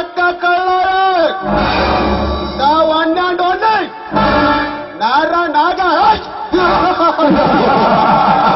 पक्का कळणार. गाव अण्णा डोले नारा नागा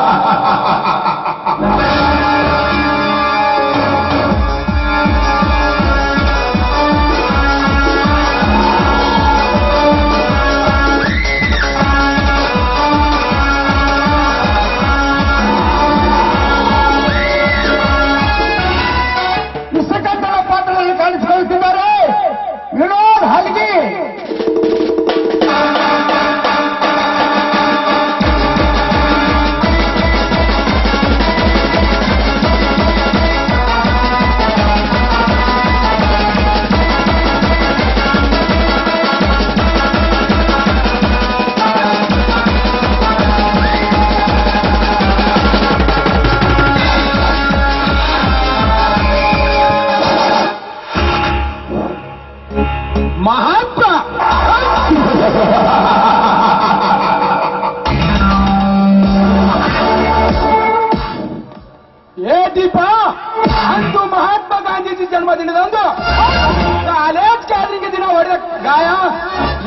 ಗಾಯ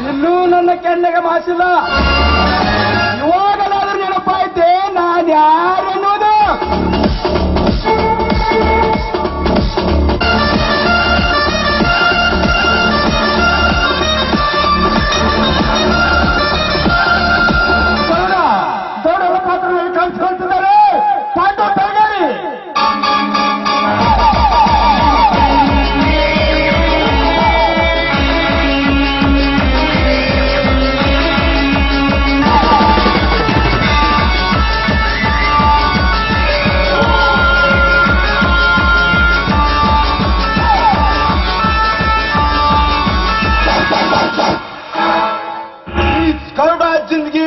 ಇನ್ನೂ ನನ್ನ ಕೆನ್ನೆಗೆ ಮಾಸಿಲ್ಲ ಇವಾಗಲಾದ್ರೂ ನೆನಪಾಯ್ತೆ? ನಾನು ಯಾರೆನ್ನುವುದು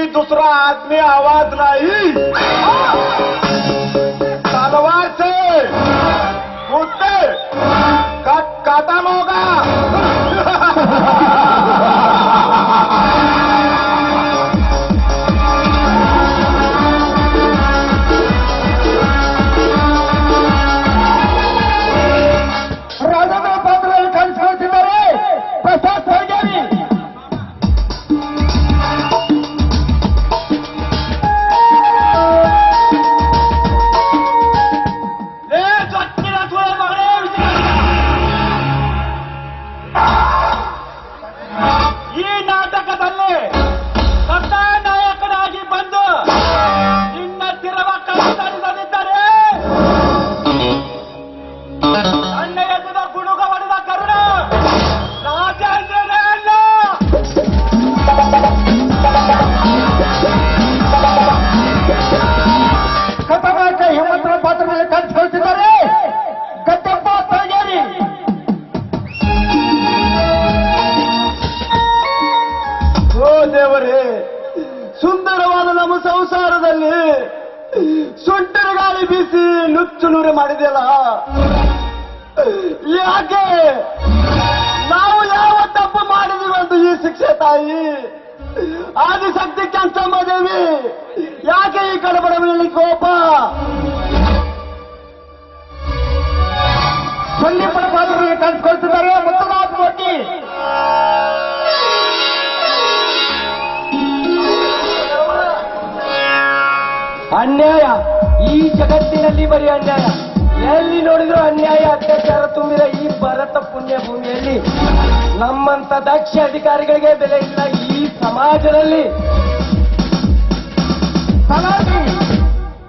दूसरा आदमी आवाज़ नहीं ನಮ್ಮ ಸಂಸಾರದಲ್ಲಿ ಸುಂಟರ ಗಾಳಿ ಬೀಸಿ ನುಚ್ಚು ನೂರೆ ಮಾಡಿದೆಯಲ್ಲ? ಯಾಕೆ? ನಾವು ಯಾವ ತಪ್ಪು ಮಾಡಿದೀವಿ ಅಂತ ಈ ಶಿಕ್ಷೆ ತಾಯಿ? ಆದಿಶಕ್ತಿ ಕೆಂಚಮ್ಮ ದೇವಿ ಯಾಕೆ ಈ ಕಡಬಡ ಮೇಲೆ ಕೋಪ? ಸಂದೀಪನ ಪಾತ್ರ ಕಂಡುಕೊಳ್ತಿದ್ದಾರೆ ಮುತ್ತನಾಥ್ ಮೂರ್ತಿ. ಅನ್ಯಾಯ ಈ ಜಗತ್ತಿನಲ್ಲಿ ಬರೀ ಅನ್ಯಾಯ. ಎಲ್ಲಿ ನೋಡಿದ್ರು ಅನ್ಯಾಯ, ಅತ್ಯಾಚಾರ ತುಂಬಿದ ಈ ಭರತ ಪುಣ್ಯ ಭೂಮಿಯಲ್ಲಿ ನಮ್ಮಂತ ದಕ್ಷ ಅಧಿಕಾರಿಗಳಿಗೆ ಬೆಲೆ ಇಲ್ಲ. ಈ ಸಮಾಜದಲ್ಲಿ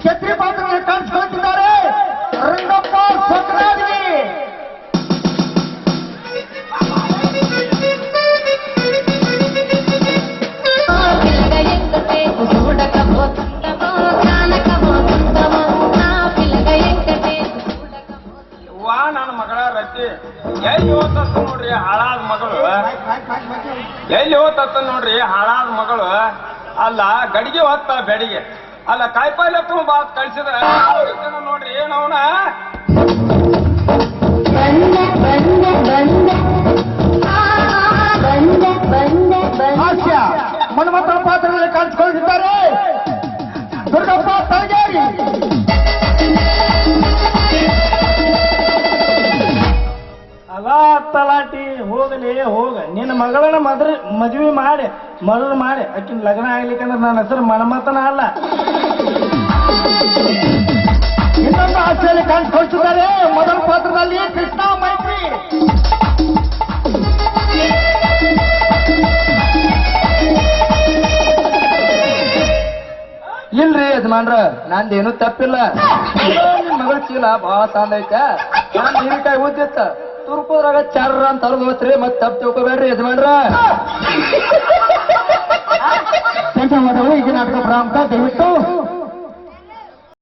ಛತ್ರಿ ಪಾತ್ರದಲ್ಲಿ ಕಾಣಿಸಿಕೊಳ್ಳುತ್ತಿದ್ದಾರೆ ರಂಗಪ್ಪ ಎಲ್ಲಿ ಹೋತತ್ತ ನೋಡ್ರಿ ಹಾಳಾದ ಮಗಳು? ಎಲ್ಲಿ ಹೋತತ್ತ ನೋಡ್ರಿ ಹಾಳಾದ ಮಗಳು? ಅಲ್ಲ ಗಡಿಗೆ ಹೊತ್ತ ಬೆಡಿಗೆ. ಅಲ್ಲ ಕಾಯಿಪಲ್ಲೆ ಬಾತ್ ಕಳ್ಸಿದ ನೋಡ್ರಿ ಏನವನ ಹಾಸ್ಯ ಮನ್ಮಥನ ಪಾತ್ರದಲ್ಲಿ ಕಾಣಿಸಿಕೊಂಡಿದ್ದಾರೆ. ದುರ್ಗಪ್ಪ ತಾಯಿ ಹೋಗಲಿ ಹೋಗ. ನಿನ್ನ ಮಗಳನ್ನ ಮದ್ರ ಮದ್ವಿ ಮಾಡಿ ಮರಳು ಮಾಡಿ. ಆಕಿನ ಲಗ್ನ ಆಗ್ಲಿಕ್ಕಂದ್ರೆ ನನ್ನ ಹೆಸರು ಮನಮತನ ಅಲ್ಲ. ಇನ್ನೊಂದು ಆಸೆಯಲ್ಲಿ ಕಾಣಿಸ್ಕೊಳ್ತಿದ್ದಾರೆ ಮೊದಲ ಪಾತ್ರದಲ್ಲಿ ಕೃಷ್ಣ ಮೈತ್ರಿ. ಇಲ್ರಿ ಯಜಮಾನ್ರ, ನಂದೇನು ತಪ್ಪಿಲ್ಲ. ನಿನ್ ಮಗಳ ಚೀಲ ಬಹಳ ಸಾಲ ಐತೆ ನಾನ್ ನೀರಿಕಾಯಿ ಊದಿತ್ತ ತುರ್ಕೋದ್ರಾಗ ಚಾರ ಅಂತ ಹರಿದು ಹೋತ್ರಿ ಮತ್ ತಪ್ಪು ತಿಳ್ಕೊಬೇಡ್ರಿ ಯಜಮಾನ್ರ. ಧನ್ಯವಾದಗಳು ಈ ನಾಟಕ ಪ್ರಾರಂಭ ದಯವಿಟ್ಟು.